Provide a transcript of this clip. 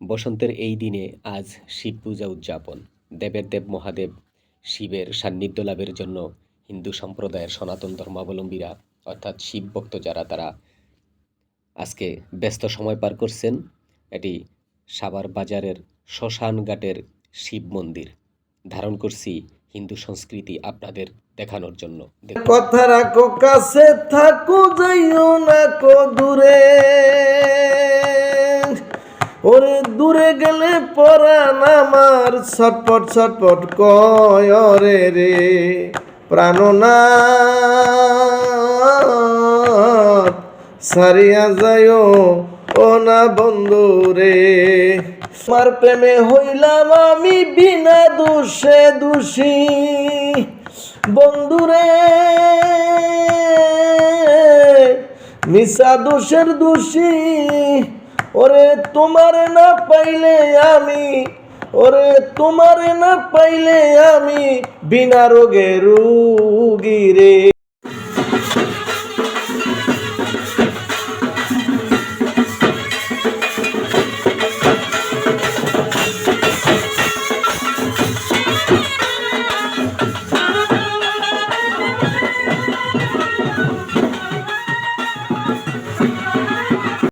বসন্তের এই দিনে আজ শিব পূজা উদযাপন। দেবের দেব মহাদেব শিবের সান্নিধ্য লাভের জন্য হিন্দু সম্প্রদায়ের সনাতন ধর্মাবলম্বীরা, অর্থাৎ শিব ভক্ত যারা, তারা আজকে ব্যস্ত সময় পার করছেন এটি সাবার বাজারের শ্মশান ঘাটের শিব মন্দির। ধারণ করছি হিন্দু সংস্কৃতি আপনাদের দেখানোর জন্য। কথা রাখো, কাছে থাকো, যাইও না কো দূরে। ওরে দূরে গেলে পরাণ আমার ছটপট ছটপট কয় রে রে প্রাণনাথ সারিয়া যাইও ও না বন্ধু রে। তোমার প্রেমে হইলাম আমি বিনা দোষে দোষী। বন্ধুরে মিশা দোষের দোষী। ওরে তোমার না পাইলে আমি ওরে তোমার না পাইলে আমি বিনা রোগে রুগী রে।